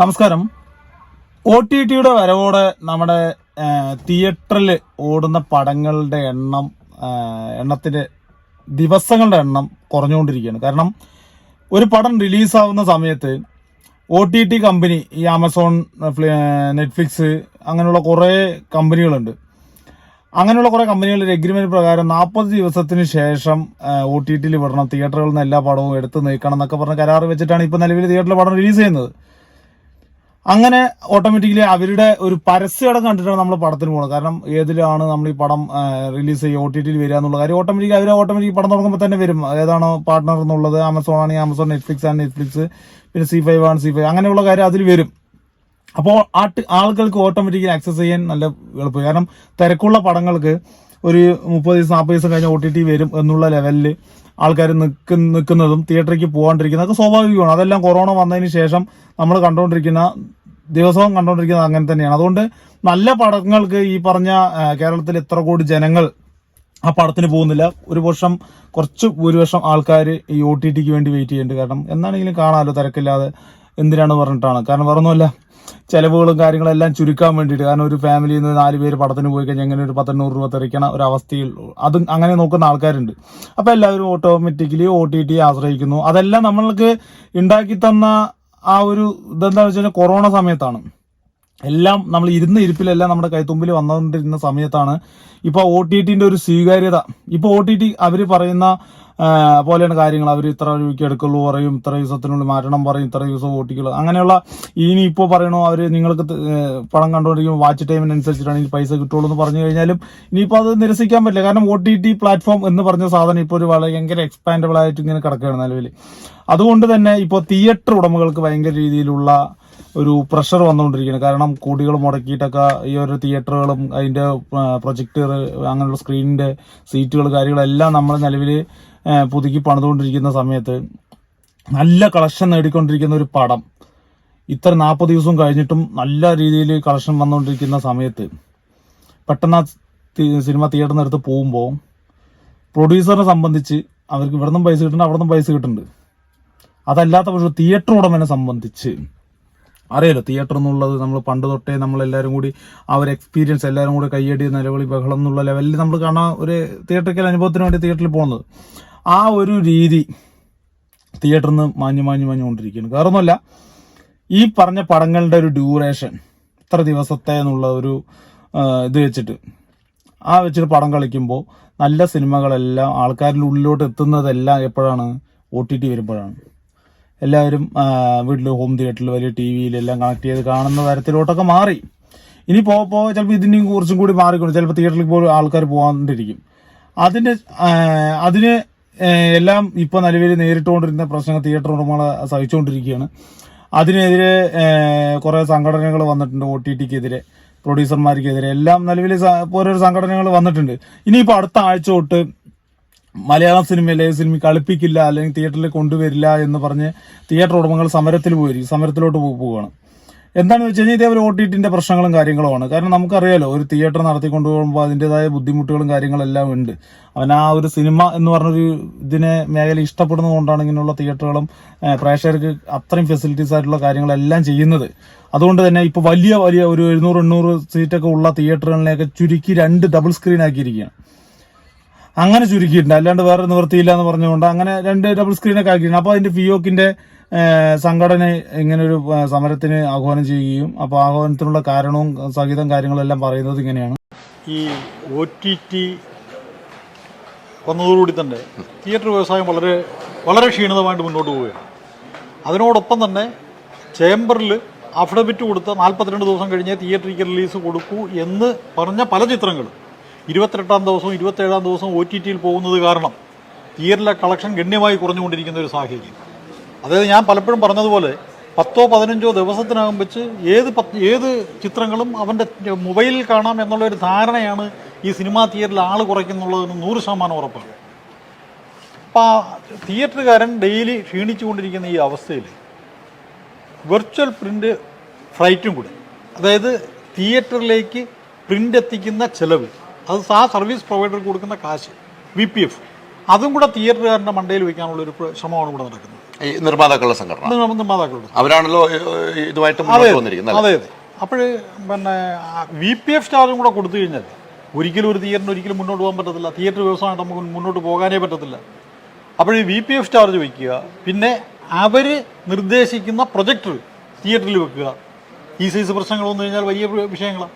നമസ്കാരം. O T ടിയുടെ വരവോടെ നമ്മുടെ തിയേറ്ററിൽ ഓടുന്ന പടങ്ങളുടെ എണ്ണം എണ്ണത്തിന്റെ ദിവസങ്ങളുടെ എണ്ണം കുറഞ്ഞുകൊണ്ടിരിക്കുകയാണ്. കാരണം ഒരു പടം റിലീസാവുന്ന സമയത്ത് ഒ ടി ടി കമ്പനി ഈ ആമസോൺ ഫ്ലി- നെറ്റ്ഫ്ലിക്സ് അങ്ങനെയുള്ള കുറേ കമ്പനികളുണ്ട്. അങ്ങനെയുള്ള കുറേ കമ്പനികളുടെ എഗ്രിമെന്റ് പ്രകാരം നാൽപ്പത് ദിവസത്തിന് ശേഷം ഒ ടി ടിയിൽ വിടണം തിയേറ്ററുകളിൽ നിന്ന് എല്ലാ പടവും എടുത്ത് നീക്കണം എന്നൊക്കെ പറഞ്ഞ കരാർ വെച്ചിട്ടാണ് ഇപ്പോൾ നിലവിൽ തിയേറ്ററിൽ പടം റിലീസ് ചെയ്യുന്നത്. അങ്ങനെ ഓട്ടോമാറ്റിക്കലി അവരുടെ ഒരു പരസ്യടം കണ്ടിട്ടാണ് നമ്മൾ പടത്തിന് പോകുന്നത് കാരണം ഏതിലാണ് നമ്മൾ ഈ പടം റിലീസ് ചെയ്യുക ഒ ടി ടിയിൽ വരിക എന്നുള്ള കാര്യം ഓട്ടോമാറ്റിക്കലി അവർ ഓട്ടോമാറ്റിക് പടം തുടങ്ങുമ്പോൾ തന്നെ വരും. ഏതാണ് പാർട്ട്ണർ എന്നുള്ളത് ആമസോൺ ആണെങ്കിൽ ആമസോൺ നെറ്റ്ഫ്ലിക്സ് ആണ് നെറ്റ്ഫ്ലിക്സ് പിന്നെ സി ഫൈവ് ആണ് സി ഫൈവ് അങ്ങനെയുള്ള കാര്യം അതിൽ വരും. അപ്പോൾ ആൾക്കാർക്ക് ഓട്ടോമാറ്റിക്കലി ആക്സസ് ചെയ്യാൻ നല്ല എളുപ്പം. കാരണം തിരക്കുള്ള പടങ്ങൾക്ക് ഒരു മുപ്പത് ദിവസം നാൽപ്പത് ദിവസം കഴിഞ്ഞ് ഒ ടി ടി വരും എന്നുള്ള ലെവലിൽ ആൾക്കാർ നിൽക്കുന്ന നിൽക്കുന്നതും തിയേറ്ററിലേക്ക് പോകാണ്ടിരിക്കുന്നതൊക്കെ സ്വാഭാവികമാണ്. അതെല്ലാം കൊറോണ വന്നതിന് ശേഷം നമ്മൾ കണ്ടുകൊണ്ടിരിക്കുന്ന ദിവസവും കണ്ടുകൊണ്ടിരിക്കുന്നത് അങ്ങനെ തന്നെയാണ്. അതുകൊണ്ട് നല്ല പടങ്ങൾക്ക് ഈ പറഞ്ഞ കേരളത്തിൽ എത്ര കോടി ജനങ്ങൾ ആ പടത്തിന് പോകുന്നില്ല. ഒരു വർഷം കുറച്ച് ഭൂരിപക്ഷം ആൾക്കാർ ഈ ഒ ടി ടിക്ക് വേണ്ടി വെയിറ്റ് ചെയ്യുന്നുണ്ട് കാരണം എന്നാണെങ്കിലും കാണാമല്ലോ തിരക്കില്ലാതെ. എന്തിനാണ് പറഞ്ഞിട്ടാണ്. കാരണം വേറൊന്നുമല്ല ചിലവുകളും കാര്യങ്ങളെല്ലാം ചുരുക്കാൻ വേണ്ടിയിട്ട്. കാരണം ഒരു ഫാമിലിയിൽ നിന്ന് നാല് പേര് പടത്തിന് പോയി കഴിഞ്ഞാൽ എങ്ങനെ ഒരു പത്തെണ്ണൂറ് രൂപ തെറിക്കണ ഒരു അവസ്ഥയിൽ അത് അങ്ങനെ നോക്കുന്ന ആൾക്കാരുണ്ട്. അപ്പോൾ എല്ലാവരും ഓട്ടോമാറ്റിക്കലി ഒ ടി ടി ആശ്രയിക്കുന്നു. അതെല്ലാം നമ്മൾക്ക് ഉണ്ടാക്കി തന്ന ആ ഒരു ഇതെന്താണെന്ന് വെച്ച് കഴിഞ്ഞാൽ കൊറോണ സമയത്താണ്. എല്ലാം നമ്മൾ ഇരുന്ന ഇരിപ്പിലെല്ലാം നമ്മുടെ കൈത്തുമ്പിൽ വന്നുകൊണ്ടിരുന്ന സമയത്താണ് ഇപ്പൊ ഒ ടി ടിന്റെ ഒരു സ്വീകാര്യത. ഇപ്പൊ ഒ ടി ടി അവർ പറയുന്ന പോലെയാണ് കാര്യങ്ങൾ. അവർ ഇത്ര രൂപയ്ക്ക് എടുക്കുള്ളൂ പറയും ഇത്ര ദിവസത്തിനുള്ളിൽ മാറ്റണം പറയും ഇത്ര ദിവസം ഓട്ടിക്കുള്ളൂ. അങ്ങനെയുള്ള ഇനി ഇപ്പോൾ പറയണോ അവർ നിങ്ങൾക്ക് പണം കണ്ടുകൊണ്ടിരിക്കും വാച്ച് ടൈമിനനുസരിച്ചിട്ടാണ് ഈ പൈസ കിട്ടുള്ളൂ എന്ന് പറഞ്ഞു കഴിഞ്ഞാലും ഇനിയിപ്പോൾ അത് നിരസിക്കാൻ പറ്റില്ല. കാരണം ഒ ടി ടി പ്ലാറ്റ്ഫോം എന്ന് പറഞ്ഞ സാധനം ഇപ്പോൾ ഒരു ഭയങ്കര എക്സ്പാൻഡബിൾ ആയിട്ട് ഇങ്ങനെ കിടക്കുകയാണ് നിലവിൽ അതുകൊണ്ട് തന്നെ ഇപ്പോൾ തിയേറ്റർ ഉടമകൾക്ക് ഭയങ്കര രീതിയിലുള്ള ഒരു പ്രഷർ വന്നുകൊണ്ടിരിക്കുകയാണ്. കാരണം കൂടികൾ മുടക്കിയിട്ടൊക്കെ ഈ ഒരു തിയേറ്ററുകളും അതിന്റെ പ്രൊജക്ടർ അങ്ങനെയുള്ള സ്ക്രീനിന്റെ സീറ്റുകൾ കാര്യങ്ങളെല്ലാം നമ്മൾ നിലവിൽ പുതുക്കി പണിതുകൊണ്ടിരിക്കുന്ന സമയത്ത് നല്ല കളക്ഷൻ നേടിക്കൊണ്ടിരിക്കുന്ന ഒരു പടം. ഇത്ര നാൽപ്പത് ദിവസവും കഴിഞ്ഞിട്ടും നല്ല രീതിയിൽ കളക്ഷൻ വന്നുകൊണ്ടിരിക്കുന്ന സമയത്ത് പെട്ടെന്ന് ആ സിനിമ തിയേറ്ററിന് അടുത്ത് പോകുമ്പോൾ പ്രൊഡ്യൂസറിനെ സംബന്ധിച്ച് അവർക്ക് ഇവിടെ നിന്നും പൈസ കിട്ടുന്നുണ്ട് അവിടെ നിന്നും പൈസ കിട്ടുന്നുണ്ട് അതല്ലാത്ത പക്ഷേ തിയേറ്റർ ഉടമനെ സംബന്ധിച്ച് അറിയാലോ തിയേറ്റർ എന്നുള്ളത് നമ്മൾ പണ്ട് തൊട്ടേ നമ്മൾ എല്ലാവരും കൂടി ആ ഒരു എക്സ്പീരിയൻസ് എല്ലാവരും കൂടി കൈയടി നിലവിളി ബഹളം എന്നുള്ള ലെവലിൽ നമ്മൾ കാണാൻ ഒരു തിയേറ്ററിക്കൽ അനുഭവത്തിന് വേണ്ടി തിയേറ്ററിൽ പോകുന്നത്. ആ ഒരു രീതി തിയേറ്ററിൽ നിന്ന് മാഞ്ഞു മാഞ്ഞു മാഞ്ഞു കൊണ്ടിരിക്കുകയാണ്. വേറൊന്നുമല്ല ഈ പറഞ്ഞ പടങ്ങളുടെ ഒരു ഡ്യൂറേഷൻ ഇത്ര ദിവസത്തെ എന്നുള്ള ഒരു ഇത് വെച്ചിട്ട് ആ വെച്ചിട്ട് പടം കളിക്കുമ്പോൾ നല്ല സിനിമകളെല്ലാം ആൾക്കാരിൽ ഉള്ളിലോട്ട് എത്തുന്നതെല്ലാം എപ്പോഴാണ്? ഒ ടി ടി വരുമ്പോഴാണ്. എല്ലാവരും വീട്ടിൽ ഹോം തിയേറ്ററിൽ വലിയ ടി വിയിലെല്ലാം കണക്ട് ചെയ്ത് കാണുന്ന തരത്തിലോട്ടൊക്കെ മാറി. ഇനി പോ പോ ചിലപ്പോൾ ഇതിന്റെയും കുറച്ചും കൂടി മാറിക്കൊണ്ട് ചിലപ്പോൾ തിയേറ്ററിൽ പോലും ആൾക്കാർ പോകാണ്ടിരിക്കും അതിന്റെ അതിന് എല്ലാം ഇപ്പോൾ നിലവിൽ നേരിട്ടുകൊണ്ടിരുന്ന പ്രശ്നങ്ങൾ തിയേറ്റർ ഉടമകളെ സഹിച്ചുകൊണ്ടിരിക്കുകയാണ്. അതിനെതിരെ കുറേ സംഘടനകൾ വന്നിട്ടുണ്ട്. ഒ ടി ടിക്കെതിരെ പ്രൊഡ്യൂസർമാർക്കെതിരെ എല്ലാം നിലവിൽ ഓരോരോ സംഘടനകൾ വന്നിട്ടുണ്ട്. ഇനിയിപ്പോൾ അടുത്ത ആഴ്ച തൊട്ട് മലയാളം സിനിമയിലെ സിനിമ കളിപ്പിക്കില്ല അല്ലെങ്കിൽ തിയേറ്ററിൽ കൊണ്ടുവരില്ല എന്ന് പറഞ്ഞ് തിയേറ്റർ ഉടമകൾ സമരത്തിൽ പോയി സമരത്തിലോട്ട് പോവുകയാണ് എന്താണെന്ന് വെച്ച് കഴിഞ്ഞാൽ ഇതേപോലെ ഒ ടി ടിന്റെ പ്രശ്നങ്ങളും കാര്യങ്ങളുമാണ് കാരണം നമുക്കറിയാലോ ഒരു തിയേറ്റർ നടത്തിക്കൊണ്ടു പോകുമ്പോൾ അതിന്റെതായ ബുദ്ധിമുട്ടുകളും കാര്യങ്ങളെല്ലാം ഉണ്ട്. അവൻ ആ ഒരു സിനിമ എന്ന് പറഞ്ഞൊരു ഇതിനെ മേഖല ഇഷ്ടപ്പെടുന്നതുകൊണ്ടാണ് ഇങ്ങനെയുള്ള തിയേറ്ററുകളും പ്രേക്ഷകർക്ക് അത്രയും ഫെസിലിറ്റീസ് ആയിട്ടുള്ള കാര്യങ്ങളെല്ലാം ചെയ്യുന്നത്. അതുകൊണ്ട് തന്നെ ഇപ്പൊ വലിയ വലിയ ഒരു എഴുന്നൂറ് എണ്ണൂറ് സീറ്റൊക്കെ ഉള്ള തിയേറ്ററുകളിനെയൊക്കെ ചുരുക്കി രണ്ട് ഡബിൾ സ്ക്രീൻ ആക്കിയിരിക്കുകയാണ്. അങ്ങനെ ചുരുക്കിയിട്ടുണ്ട്. അല്ലാണ്ട് വേറെ നിവൃത്തിയില്ല എന്ന് പറഞ്ഞുകൊണ്ട് അങ്ങനെ രണ്ട് ഡബിൾ സ്ക്രീനൊക്കെ ആക്കിയിട്ടുണ്ട്. അപ്പോൾ അതിന്റെ ഫിയോക്കിന്റെ സംഘടന ഇങ്ങനൊരു സമരത്തിന് ആഹ്വാനം ചെയ്യുകയും അപ്പോൾ ആഹ്വാനത്തിനുള്ള കാരണവും സഹിതം കാര്യങ്ങളെല്ലാം പറയുന്നത് ഇങ്ങനെയാണ്. ഈ ഒ ടി ടി വന്നതോടുകൂടി തന്നെ തിയേറ്റർ വ്യവസായം വളരെ വളരെ ക്ഷീണിതമായിട്ട് മുന്നോട്ട് പോവുകയാണ്. അതിനോടൊപ്പം തന്നെ ചേംബറിൽ അഫിഡവിറ്റ് കൊടുത്ത നാൽപ്പത്തിരണ്ട് ദിവസം കഴിഞ്ഞേ തിയേറ്ററിക്ക് റിലീസ് കൊടുക്കൂ എന്ന് പറഞ്ഞ പല ചിത്രങ്ങളും ഇരുപത്തെട്ടാം ദിവസവും ഇരുപത്തേഴാം ദിവസവും ഒ ടി ടിയിൽ പോകുന്നത് കാരണം തിയേറ്ററിലെ കളക്ഷൻ ഗണ്യമായി കുറഞ്ഞുകൊണ്ടിരിക്കുന്ന ഒരു സാഹചര്യം. അതായത് ഞാൻ പലപ്പോഴും പറഞ്ഞതുപോലെ പത്തോ പതിനഞ്ചോ ദിവസത്തിനകം വെച്ച് ഏത് ഏത് ചിത്രങ്ങളും അവന്റെ മൊബൈലിൽ കാണാം എന്നുള്ള ഒരു ധാരണയാണ് ഈ സിനിമാ തിയേറ്ററിൽ ആൾ കുറയ്ക്കുന്നുള്ളതിന് നൂറ് ശതമാനം ഉറപ്പാണ്. അപ്പോൾ ആ തിയേറ്ററുകാരൻ ഡെയിലി ക്ഷീണിച്ചുകൊണ്ടിരിക്കുന്ന ഈ അവസ്ഥയിൽ വെർച്വൽ പ്രിന്റ് ഫ്ലൈറ്റും കൂടെ അതായത് തിയേറ്ററിലേക്ക് പ്രിന്റ് എത്തിക്കുന്ന ചെലവ് അത് ആ സർവീസ് പ്രൊവൈഡർ കൊടുക്കുന്ന കാശ് വി പി എഫ് അതും കൂടെ തിയേറ്ററുകാരന്റെ മണ്ടയിൽ വയ്ക്കാനുള്ള ഒരു ശ്രമമാണ് ഇവിടെ നടക്കുന്നത്. ഈ നിർമ്മാതാക്കളുടെ സംഘടന. നിർമ്മാതാക്കളുടെ അവരാണല്ലോ ഇതുമായിട്ട് അല്ലേ? അതെ അതെ. അപ്പോൾ പിന്നെ വി പി എഫ് ചാർജും കൂടെ കൊടുത്തു കഴിഞ്ഞാൽ ഒരിക്കലും ഒരു തിയേറ്ററിന് ഒരിക്കലും മുന്നോട്ട് പോകാൻ പറ്റത്തില്ല. തിയേറ്റർ വ്യവസായം നമുക്ക് മുന്നോട്ട് പോകാനേ പറ്റത്തില്ല. അപ്പോൾ ഈ വി പി എഫ് ചാർജ് വയ്ക്കുക. പിന്നെ അവർ നിർദ്ദേശിക്കുന്ന പ്രൊജക്ടർ തിയേറ്ററിൽ വെക്കുക. ഈ സൈസ് പ്രശ്നങ്ങൾ വന്നു കഴിഞ്ഞാൽ വലിയ വിഷയങ്ങളാണ്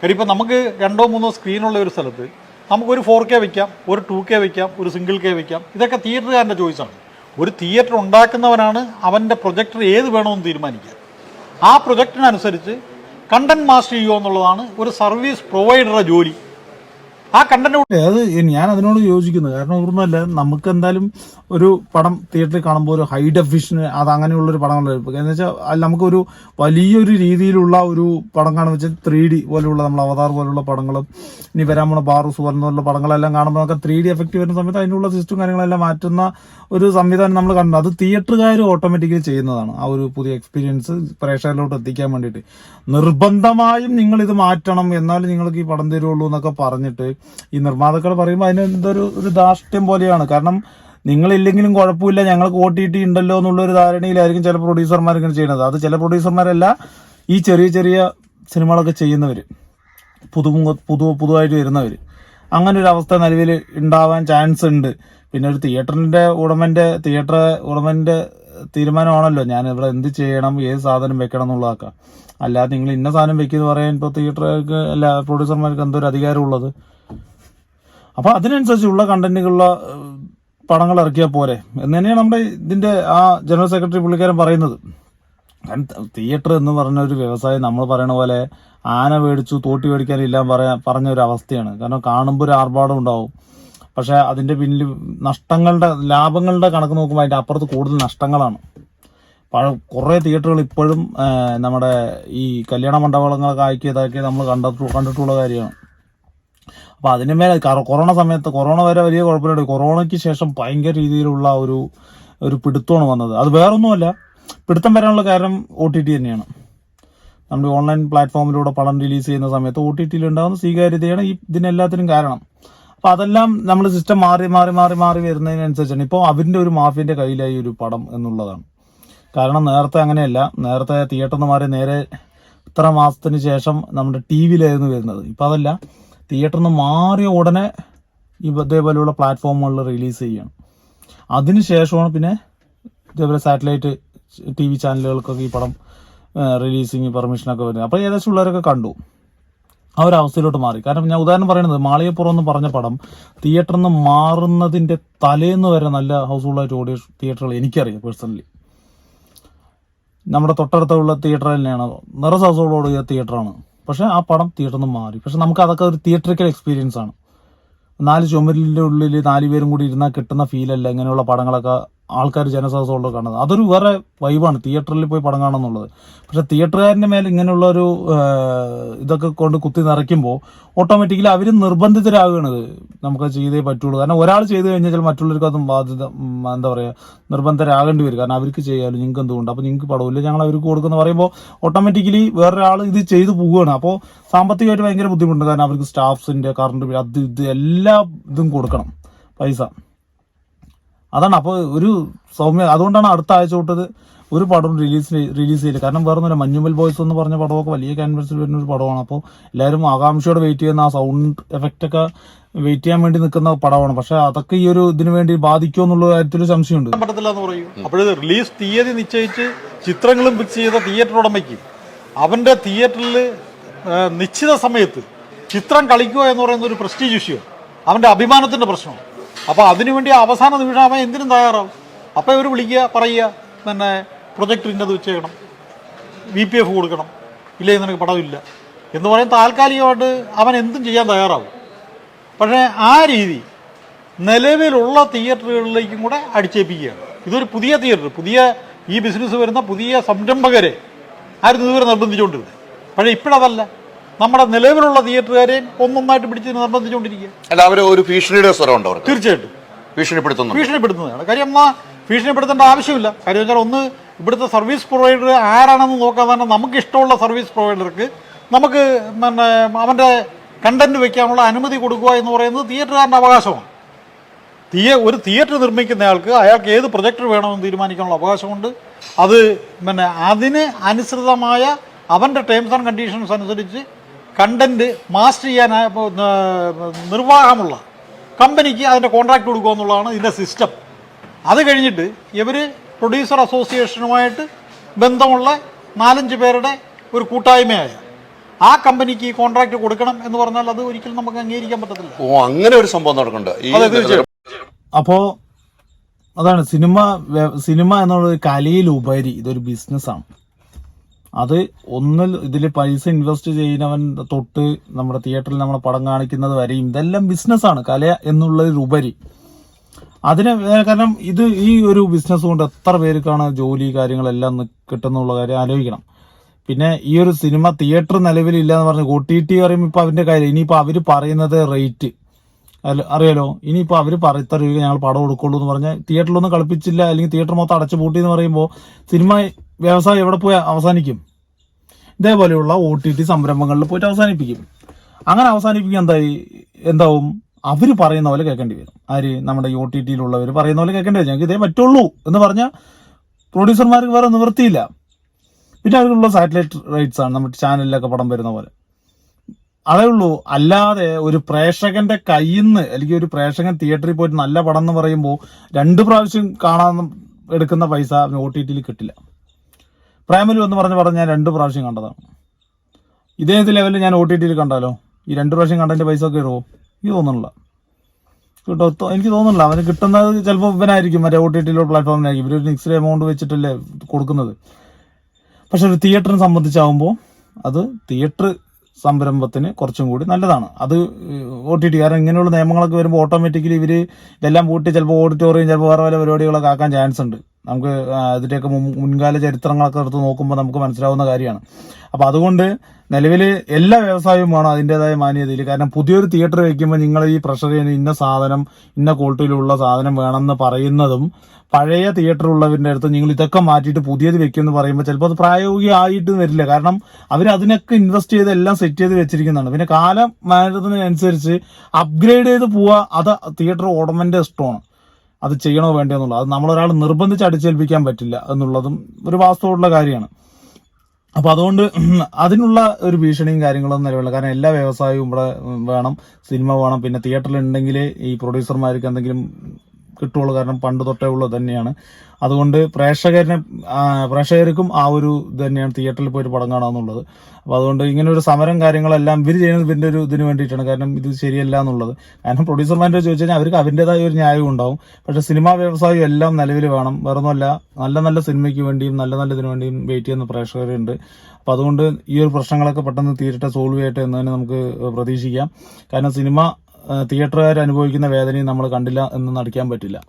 കാര്യം ഇപ്പം നമുക്ക് രണ്ടോ മൂന്നോ സ്ക്രീനുള്ള ഒരു സ്ഥലത്ത് നമുക്കൊരു ഫോർ കെ വയ്ക്കാം ഒരു ടു കെ വയ്ക്കാം ഒരു സിംഗിൾ കെ വയ്ക്കാം ഇതൊക്കെ തിയേറ്ററുകാരന്റെ ചോയ്സാണ് ഒരു തിയേറ്റർ ഉണ്ടാക്കുന്നവനാണ് അവന്റെ പ്രൊജക്ടർ ഏത് വേണമെന്ന് തീരുമാനിക്കുക. ആ പ്രൊജക്റ്റിനനുസരിച്ച് കണ്ടന്റ് മാസ്റ്റർ ചെയ്യുക എന്നുള്ളതാണ് ഒരു സർവീസ് പ്രൊവൈഡറുടെ ജോലി. ആ കണ്ടന്റ് അത് ഞാൻ അതിനോട് യോജിക്കുന്നു. കാരണം ഓർമ്മല്ല നമുക്ക് എന്തായാലും ഒരു പടം തിയേറ്ററിൽ കാണുമ്പോൾ ഒരു ഹൈ ഡെഫിഷൻ അത് അങ്ങനെയുള്ള ഒരു പടങ്ങൾ എന്ന് വെച്ചാൽ നമുക്കൊരു വലിയൊരു രീതിയിലുള്ള ഒരു പടം കാണുന്ന വെച്ചാൽ ത്രീ ഡി പോലെയുള്ള നമ്മൾ അവതാർ പോലുള്ള പടങ്ങളും ഇനി വരാൻ പോണ ബാറൂസ് പോലുള്ള പടങ്ങളെല്ലാം കാണുമ്പോൾ നമുക്ക് ത്രീ ഡി എഫക്റ്റ് വരുന്ന സമയത്ത് അതിനുള്ള സിസ്റ്റം കാര്യങ്ങളെല്ലാം മാറ്റുന്ന ഒരു സംവിധാനം നമ്മൾ കണ്ടു അത് തിയേറ്ററുകാർ ഓട്ടോമാറ്റിക്കലി ചെയ്യുന്നതാണ്. ആ ഒരു പുതിയ എക്സ്പീരിയൻസ് പ്രേക്ഷകരിലോട്ട് എത്തിക്കാൻ വേണ്ടിയിട്ട്. നിർബന്ധമായും നിങ്ങൾ ഇത് മാറ്റണം. എന്നാലും നിങ്ങൾക്ക് ഈ പടം തരുള്ളൂ എന്നൊക്കെ പറഞ്ഞിട്ട് ഈ നിർമ്മാതാക്കൾ പറയുമ്പോൾ അതിന് എന്തൊരു ഒരു ധാർഷ്ട്യം പോലെയാണ്. കാരണം നിങ്ങളില്ലെങ്കിലും കുഴപ്പമില്ല ഞങ്ങൾക്ക് ഒ ടി ടി ഉണ്ടല്ലോ എന്നുള്ള ഒരു ധാരണയിലായിരിക്കും ചില പ്രൊഡ്യൂസർമാർ ഇങ്ങനെ ചെയ്യുന്നത്. അത് ചില പ്രൊഡ്യൂസർമാരല്ല ഈ ചെറിയ ചെറിയ സിനിമകളൊക്കെ ചെയ്യുന്നവർ പുതുമുഖ പുതു പുതുതായിട്ട് വരുന്നവർ അങ്ങനെ ഒരു അവസ്ഥ നിലവിൽ ഉണ്ടാവാൻ ചാൻസ് ഉണ്ട്. പിന്നെ ഒരു തിയേറ്ററിന്റെ ഉടമന്റെ തിയേറ്റർ ഉടമന്റെ തീരുമാനമാണല്ലോ. ഞാൻ ഇവിടെ എന്ത് ചെയ്യണം ഏത് സാധനം വെക്കണം എന്നുള്ളതൊക്കെ. അല്ലാതെ നിങ്ങൾ ഇന്ന സാധനം വെക്കുന്നു പറയാൻ ഇപ്പോൾ തിയേറ്ററുകാർക്ക് അല്ല പ്രൊഡ്യൂസർമാർക്ക് എന്തൊരു അധികാരമുള്ളത്. അപ്പോൾ അതിനനുസരിച്ചുള്ള കണ്ടന്റുകളുള്ള പടങ്ങൾ ഇറക്കിയാൽ പോരെ. എന്ന് തന്നെയാണ് നമ്മുടെ ഇതിന്റെ ആ ജനറൽ സെക്രട്ടറി പുള്ളിക്കാരൻ പറയുന്നത്. തിയേറ്റർ എന്ന് പറഞ്ഞ ഒരു വ്യവസായം നമ്മൾ പറയണ പോലെ ആന മേടിച്ചു തോട്ടി മേടിക്കാനില്ല പറയാ പറഞ്ഞ ഒരു അവസ്ഥയാണ്. കാരണം കാണുമ്പോൾ ഒരു ആർഭാടം ഉണ്ടാവും. പക്ഷെ അതിന്റെ പിന്നിൽ നഷ്ടങ്ങളുടെ ലാഭങ്ങളുടെ കണക്ക് നോക്കുമ്പോൾ അതിന്റെ അപ്പുറത്ത് കൂടുതൽ നഷ്ടങ്ങളാണ്. കുറേ തിയേറ്ററുകൾ ഇപ്പോഴും നമ്മുടെ ഈ കല്യാണ മണ്ഡപങ്ങളൊക്കെ ആക്കിയതാക്കി നമ്മൾ കണ്ടിട്ടു കണ്ടിട്ടുള്ള കാര്യമാണ്. അപ്പോൾ അതിന് മേലെ കൊറോണ സമയത്ത് കൊറോണ വരെ വലിയ കുഴപ്പമില്ല കൊറോണയ്ക്ക് ശേഷം ഭയങ്കര രീതിയിലുള്ള ഒരു ഒരു പിടുത്തമാണ് വന്നത്. അത് വേറൊന്നുമല്ല പിടുത്തം വരാനുള്ള കാരണം ഒ ടി ടി തന്നെയാണ്. നമ്മുടെ ഓൺലൈൻ പ്ലാറ്റ്ഫോമിലൂടെ പണം റിലീസ് ചെയ്യുന്ന സമയത്ത് ഒ ടി ടിയിൽ ഉണ്ടാകുന്ന സ്വീകാര്യതയാണ് ഈ ഇതിനെല്ലാത്തിനും കാരണം. അപ്പൊ അതെല്ലാം നമ്മൾ സിസ്റ്റം മാറി മാറി മാറി മാറി വരുന്നതിനനുസരിച്ചാണ്. ഇപ്പോൾ അവരിന്റെ ഒരു മാഫിയന്റെ കയ്യിലായി ഒരു പടം എന്നുള്ളതാണ്. കാരണം നേരത്തെ അങ്ങനെയല്ല. നേരത്തെ തിയേറ്ററിൽ മാറി നേരെ ഇത്ര മാസത്തിന് ശേഷം നമ്മുടെ ടി വിയിലായിരുന്നു വരുന്നത്. ഇപ്പം അതല്ല. തിയേറ്ററിൽ നിന്ന് മാറിയ ഉടനെ ഇതേപോലെയുള്ള പ്ലാറ്റ്ഫോമുകളിൽ റിലീസ് ചെയ്യണം. അതിന് ശേഷമാണ് പിന്നെ ഇതേപോലെ സാറ്റലൈറ്റ് ടി വി ചാനലുകൾക്കൊക്കെ ഈ പടം റിലീസിങ് പെർമിഷനൊക്കെ വരുന്നത്. അപ്പോൾ ഏകദേശം ഉള്ളവരൊക്കെ കണ്ടു. ആ ഒരു അവസ്ഥയിലോട്ട് മാറി. കാരണം ഞാൻ ഉദാഹരണം പറയുന്നത് മാളികപ്പുറം എന്ന് പറഞ്ഞ പടം തിയേറ്ററിൽ നിന്ന് മാറുന്നതിന്റെ തലേന്ന് വരെ നല്ല ഹൗസ് ഹൗസ്ഫുള്ളായിട്ട് ഓടിയ തിയേറ്ററുകൾ എനിക്കറിയാം പേഴ്സണലി നമ്മുടെ തൊട്ടടുത്തുള്ള തിയേറ്റർ തന്നെയാണ്. നിറസ് നിറസൗസോട് ഓടിയ തിയേറ്ററാണ് പക്ഷെ ആ പടം തിയേറ്ററിൽ നിന്ന് മാറി. പക്ഷെ നമുക്ക് അതൊക്കെ ഒരു തിയേറ്ററിക്കൽ എക്സ്പീരിയൻസ് ആണ്. നാല് ചുമരിന്റെ ഉള്ളിൽ നാല് പേരും കൂടി ഇരുന്നാൽ കിട്ടുന്ന ഫീലല്ല ഇങ്ങനെയുള്ള പടങ്ങളൊക്കെ ആൾക്കാർ ജനസഹസമുള്ള കാണുന്നത്. അതൊരു വേറെ വൈബാണ് തിയേറ്ററിൽ പോയി പടം കാണുന്നുള്ളത്. പക്ഷെ തിയേറ്ററുകാരന്റെ മേലെ ഇങ്ങനെയുള്ള ഒരു ഇതൊക്കെ കൊണ്ട് കുത്തി നിറയ്ക്കുമ്പോൾ ഓട്ടോമാറ്റിക്കലി അവർ നിർബന്ധിതരാകുകയാണ്. ഇത് നമുക്ക് ചെയ്തേ പറ്റുള്ളൂ. കാരണം ഒരാൾ ചെയ്ത് കഴിഞ്ഞാൽ മറ്റുള്ളവർക്ക് അതും ബാധ്യത എന്താ പറയുക നിർബന്ധരാകേണ്ടി വരും. കാരണം അവർക്ക് ചെയ്യാമല്ലോ നിങ്ങൾക്ക് എന്തുകൊണ്ട്? അപ്പോൾ നിങ്ങൾക്ക് പടവില്ല ഞങ്ങൾ അവർക്ക് കൊടുക്കുന്ന പറയുമ്പോൾ ഓട്ടോമാറ്റിക്കലി വേറൊരാൾ ഇത് ചെയ്തു പോവുകയാണ്. അപ്പോൾ സാമ്പത്തികമായിട്ട് ഭയങ്കര ബുദ്ധിമുട്ടുണ്ട്. കാരണം അവർക്ക് സ്റ്റാഫ്സിന്റെ കറണ്ട് അത് ഇത് എല്ലാ ഇതും കൊടുക്കണം. പൈസ. അതാണ് അപ്പോൾ ഒരു സൗമ്യ അതുകൊണ്ടാണ് അടുത്ത ആഴ്ച തൊട്ടത് ഒരു പടം റിലീസ് റിലീസ് ചെയ്യില്ല കാരണം വേറെ ഒന്നുമില്ല മഞ്ഞുമൽ ബോയ്സ് എന്ന് പറഞ്ഞ പടമൊക്കെ വലിയ ക്യാൻവസിൽ വരുന്ന ഒരു പടമാണ്. അപ്പോൾ എല്ലാവരും ആകാംക്ഷയോടെ വെയിറ്റ് ചെയ്യുന്ന ആ സൗണ്ട് എഫക്റ്റ് ഒക്കെ വെയിറ്റ് ചെയ്യാൻ വേണ്ടി നിൽക്കുന്ന പടമാണ്. പക്ഷെ അതൊക്കെ ഈ ഒരു ഇതിനു വേണ്ടി ബാധിക്കുമോ എന്നുള്ള കാര്യത്തിൽ സംശയമുണ്ട്. അപ്പോഴത് റിലീസ് തീയതി നിശ്ചയിച്ച് ചിത്രങ്ങളും ഫിക്സ് ചെയ്ത തിയേറ്റർ ഉടമയ്ക്ക് അവന്റെ തിയേറ്ററിൽ നിശ്ചിത സമയത്ത് ചിത്രം കളിക്കുക എന്ന് പറയുന്ന ഒരു പ്രസ്റ്റീജ് ഇഷ്യൂ അവന്റെ അഭിമാനത്തിന്റെ പ്രശ്നം അപ്പോൾ അതിനുവേണ്ടി അവസാന നിമിഷം അവൻ എന്തിനും തയ്യാറാവും. അപ്പോൾ ഇവർ വിളിക്കുക പറയുക പിന്നെ പ്രൊജക്ടർ ഇന്നത് വെച്ചേക്കണം. വി പി എഫ് കൊടുക്കണം. ഇല്ലെങ്കിൽ നിനക്ക് പടവില്ല. എന്ന് പറയും താൽക്കാലികമായിട്ട് അവൻ എന്തും ചെയ്യാൻ തയ്യാറാവും. പക്ഷേ ആ രീതി നിലവിലുള്ള തിയേറ്ററുകളിലേക്കും കൂടെ അടിച്ചേൽപ്പിക്കുകയാണ്. ഇതൊരു പുതിയ തിയേറ്റർ പുതിയ ഈ ബിസിനസ് വരുന്ന പുതിയ സംരംഭകരെ ആരും ഇതുവരെ നിർബന്ധിച്ചുകൊണ്ടിരുന്നത് പക്ഷേ ഇപ്പോഴതല്ല. നമ്മുടെ നിലവിലുള്ള തിയേറ്ററുകാരെയും ഒന്നൊന്നായിട്ട് പിടിച്ച് നിർബന്ധിച്ചുകൊണ്ടിരിക്കുക. അല്ല അവർ ഒരു ഭീഷണിയുടെ അവർക്ക്. തീർച്ചയായിട്ടും. ഭീഷണിപ്പെടുത്തുന്നു ഭീഷണിപ്പെടുത്തുന്നതാണ്. കാര്യം എന്നാ ഭീഷണിപ്പെടുത്തേണ്ട ആവശ്യമില്ല. കാര്യം വെച്ചാൽ ഒന്ന് ഇവിടുത്തെ സർവീസ് പ്രൊവൈഡർ ആരാണെന്ന് നോക്കാൻ തന്നെ നമുക്ക് ഇഷ്ടമുള്ള സർവീസ് പ്രൊവൈഡർക്ക് നമുക്ക് പിന്നെ അവന്റെ കണ്ടന്റ് വെക്കാനുള്ള അനുമതി കൊടുക്കുക എന്ന് പറയുന്നത് തിയേറ്ററുകാരന്റെ അവകാശമാണ്. തിയ ഒരു തിയേറ്റർ നിർമ്മിക്കുന്നയാൾക്ക് അയാൾക്ക് ഏത് പ്രൊജക്ടർ വേണമെന്ന് തീരുമാനിക്കാനുള്ള അവകാശമുണ്ട്. അത് പിന്നെ അതിന് അനുസൃതമായ അവന്റെ ടേംസ് ആൻഡ് കണ്ടീഷൻസ് അനുസരിച്ച് കണ്ടന്റ് മാസ്റ്റർ ചെയ്യാൻ നിർവാഹമുള്ള കമ്പനിക്ക് അതിന്റെ കോൺട്രാക്ട് കൊടുക്കുക എന്നുള്ളതാണ് ഇതിന്റെ സിസ്റ്റം അത് കഴിഞ്ഞിട്ട് ഇവർ പ്രൊഡ്യൂസർ അസോസിയേഷനുമായിട്ട് ബന്ധമുള്ള നാലഞ്ച് പേരുടെ ഒരു കൂട്ടായ്മയായ. ആ കമ്പനിക്ക് ഈ കോൺട്രാക്ട് കൊടുക്കണം എന്ന് പറഞ്ഞാൽ അത് ഒരിക്കലും നമുക്ക് അംഗീകരിക്കാൻ പറ്റത്തില്ല. ഓ അങ്ങനെ ഒരു സംഭവം നടക്കുന്നുണ്ട്. അപ്പോ അതാണ് സിനിമ സിനിമ എന്നുള്ളത് കലയിലുപരി ഇതൊരു ബിസിനസ്സാണ് അത് ഒന്നിൽ ഇതിൽ പൈസ ഇൻവെസ്റ്റ് ചെയ്യുന്നവൻ തൊട്ട് നമ്മുടെ തിയേറ്ററിൽ നമ്മളെ പടം കാണിക്കുന്നത് വരെയും ഇതെല്ലാം ബിസിനസ്സാണ് കല എന്നുള്ളതിലുപരി. അതിന് കാരണം ഇത് ഈ ഒരു ബിസിനസ് കൊണ്ട് എത്ര പേർക്കാണ് ജോലി കാര്യങ്ങളെല്ലാം കിട്ടുന്നുള്ള കാര്യം ആലോചിക്കണം. പിന്നെ ഈ ഒരു സിനിമ തിയേറ്റർ നിലവിലില്ല എന്ന് പറഞ്ഞു ഒ ടി ടി പറയുമ്പോൾ ഇപ്പൊ അവന്റെ കാര്യം ഇനിയിപ്പോ അവർ പറയുന്നത് റേറ്റ് അറിയാലോ ഇനിയിപ്പോൾ അവർ പറ ഇത്ര രൂപ ഞങ്ങൾ പടം കൊടുക്കുള്ളൂ എന്ന് പറഞ്ഞാൽ തിയേറ്ററിലൊന്നും കളിപ്പിച്ചില്ല അല്ലെങ്കിൽ തിയേറ്റർ മൊത്തം അടച്ചു പൂട്ടി എന്ന് പറയുമ്പോൾ സിനിമ വ്യവസായം എവിടെ പോയി അവസാനിക്കും. ഇതേപോലെയുള്ള ഒ ടി ടി സംരംഭങ്ങളിൽ പോയിട്ട് അവസാനിപ്പിക്കും. അങ്ങനെ അവസാനിപ്പിക്കുക എന്തായി? എന്താവും? അവർ പറയുന്ന പോലെ കേൾക്കേണ്ടി വരും. ആര്? നമ്മുടെ ഈ ഒ ടി ടിയിലുള്ളവർ പറയുന്ന പോലെ കേൾക്കേണ്ടി വരും. ഞങ്ങൾക്ക് ഇതേ പറ്റുള്ളൂ എന്ന് പറഞ്ഞാൽ പ്രൊഡ്യൂസർമാർക്ക് വേറെ നിവൃത്തിയില്ല. പിന്നെ അവർക്കുള്ള സാറ്റലൈറ്റ് റൈറ്റ്സ് ആണ്. നമ്മുടെ ചാനലിലൊക്കെ പടം വരുന്ന പോലെ. അതേ ഉള്ളൂ. അല്ലാതെ ഒരു പ്രേക്ഷകന്റെ കയ്യിൽ നിന്ന് അല്ലെങ്കിൽ ഒരു പ്രേക്ഷകൻ തിയേറ്ററിൽ പോയിട്ട് നല്ല പടം എന്ന് പറയുമ്പോൾ രണ്ട് പ്രാവശ്യം കാണാൻ എടുക്കുന്ന പൈസ ഒ ടി ടിയിൽ കിട്ടില്ല. പ്രൈമലു എന്ന് പറഞ്ഞ പടം ഞാൻ രണ്ട് പ്രാവശ്യം കണ്ടതാണ്. ഇതേ ലെവലിൽ ഞാൻ ഒ ടി ടിയിൽ കണ്ടാലോ? ഈ രണ്ട് പ്രാവശ്യം കണ്ടതിന്റെ പൈസ ഒക്കെ ഇടുമോ എനിക്ക് തോന്നുന്നില്ല. കേട്ടോ എനിക്ക് തോന്നുന്നില്ല. അവന് കിട്ടുന്നത് ചിലപ്പോൾ ഇവനായിരിക്കും. മറ്റേ ഒ ടി ടിയിലോ പ്ലാറ്റ്ഫോമിനായിരിക്കും ഇവരൊരു മിക്സ്ഡ് എമൗണ്ട് വെച്ചിട്ടല്ലേ കൊടുക്കുന്നത്. പക്ഷെ ഒരു തിയേറ്ററിനെ സംബന്ധിച്ചാവുമ്പോൾ അത് തിയേറ്റർ സംരംഭത്തിന് കുറച്ചും കൂടി നല്ലതാണ്. അത് ഒ ടി ടി കാരണം ഇങ്ങനെയുള്ള നിയമങ്ങളൊക്കെ വരുമ്പോൾ ഓട്ടോമാറ്റിക്കലി ഇവർ ഇതെല്ലാം പൂട്ടി ചിലപ്പോൾ ഓഡിറ്റോറിയം ചിലപ്പോൾ വേറെ പല പരിപാടികളൊക്കെ ആക്കാൻ ചാൻസ് ഉണ്ട്. നമുക്ക് അതിന്റെയൊക്കെ മുൻ- മുൻകാല ചരിത്രങ്ങളൊക്കെ എടുത്ത് നോക്കുമ്പോൾ നമുക്ക് മനസ്സിലാവുന്ന കാര്യമാണ്. അപ്പോൾ അതുകൊണ്ട് നിലവിൽ എല്ലാ വ്യവസായവും വേണം അതിന്റെതായ മാന്യതയിൽ. കാരണം പുതിയൊരു തിയേറ്റർ വയ്ക്കുമ്പോൾ നിങ്ങൾ ഈ പ്രഷർ ചെയ്യുന്ന ഇന്ന സാധനം ഇന്ന ക്വാളിറ്റിയിലുള്ള സാധനം വേണമെന്ന് പറയുന്നതും പഴയ തിയേറ്റർ ഉള്ളവരുടെ അടുത്ത് നിങ്ങൾ ഇതൊക്കെ മാറ്റിയിട്ട് പുതിയത് വെക്കുമെന്ന് പറയുമ്പോൾ ചിലപ്പോൾ അത് പ്രായോഗികമായിട്ട് വരില്ല. കാരണം അവർ അതിനൊക്കെ ഇൻവെസ്റ്റ് ചെയ്ത് എല്ലാം സെറ്റ് ചെയ്ത് വെച്ചിരിക്കുന്നതാണ്. പിന്നെ കാലം മാറുന്നതിനനുസരിച്ച് അപ്ഗ്രേഡ് ചെയ്ത് പോവുക അത് തിയേറ്റർ ഓടമന്റെ ഇഷ്ടമാണ്. അത് ചെയ്യണോ വേണ്ടോ എന്നുള്ളത്. അത് നമ്മളൊരാൾ നിർബന്ധിച്ച് അടിച്ചേൽപ്പിക്കാൻ പറ്റില്ല എന്നുള്ളതും ഒരു വാസ്തവമുള്ള കാര്യമാണ്. അപ്പോൾ അതുകൊണ്ട് അതിനുള്ള ഒരു ഭീഷണിയും കാര്യങ്ങളൊന്നും നിലവില്ല കാരണം എല്ലാ വ്യവസായവും ഇവിടെ വേണം സിനിമ വേണം പിന്നെ തിയേറ്ററിൽ ഉണ്ടെങ്കിൽ ഈ പ്രൊഡ്യൂസർമാർക്ക് എന്തെങ്കിലും കിട്ടുള്ളൂ. കാരണം പണ്ട് തൊട്ടേ ഉള്ളത് തന്നെയാണ്. അതുകൊണ്ട് പ്രേക്ഷകരെ ആ, പ്രേക്ഷകർക്കും ആ ഒരു തന്നെയാണ് തിയേറ്ററിൽ പോയിട്ട് പടം കാണാന്നുള്ളത്. അപ്പോൾ അതുകൊണ്ട് ഇങ്ങനെ ഒരു സമരം കാര്യങ്ങളെല്ലാം ഇവർ ചെയ്യുന്നത് ഇതിന്റെ ഒരു ഇതിന് വേണ്ടിയിട്ടാണ്. കാരണം ഇത് ശരിയല്ല എന്നുള്ളത്. കാരണം പ്രൊഡ്യൂസർമാരുടെ ചോദിച്ചു കഴിഞ്ഞാൽ അവർക്ക് അവരുടേതായ ഒരു ന്യായം ഉണ്ടാവും. പക്ഷെ സിനിമാ വ്യവസായം എല്ലാം നിലവിൽ വേണം. വേറൊന്നുമല്ല നല്ല നല്ല സിനിമയ്ക്ക് വേണ്ടിയും നല്ല നല്ല ഇതിനു വേണ്ടിയും വെയിറ്റ് ചെയ്യുന്ന പ്രേക്ഷകരുണ്ട്. അപ്പൊ അതുകൊണ്ട് ഈ ഒരു പ്രശ്നങ്ങളൊക്കെ പെട്ടെന്ന് തീരട്ടെ സോൾവ് ചെയ്യട്ടെ എന്ന് തന്നെ നമുക്ക് പ്രതീക്ഷിക്കാം. കാരണം സിനിമ തിയേറ്ററുകാർ അനുഭവിക്കുന്ന വേദനയും നമ്മൾ കണ്ടില്ല എന്ന് നടിക്കാൻ പറ്റില്ല.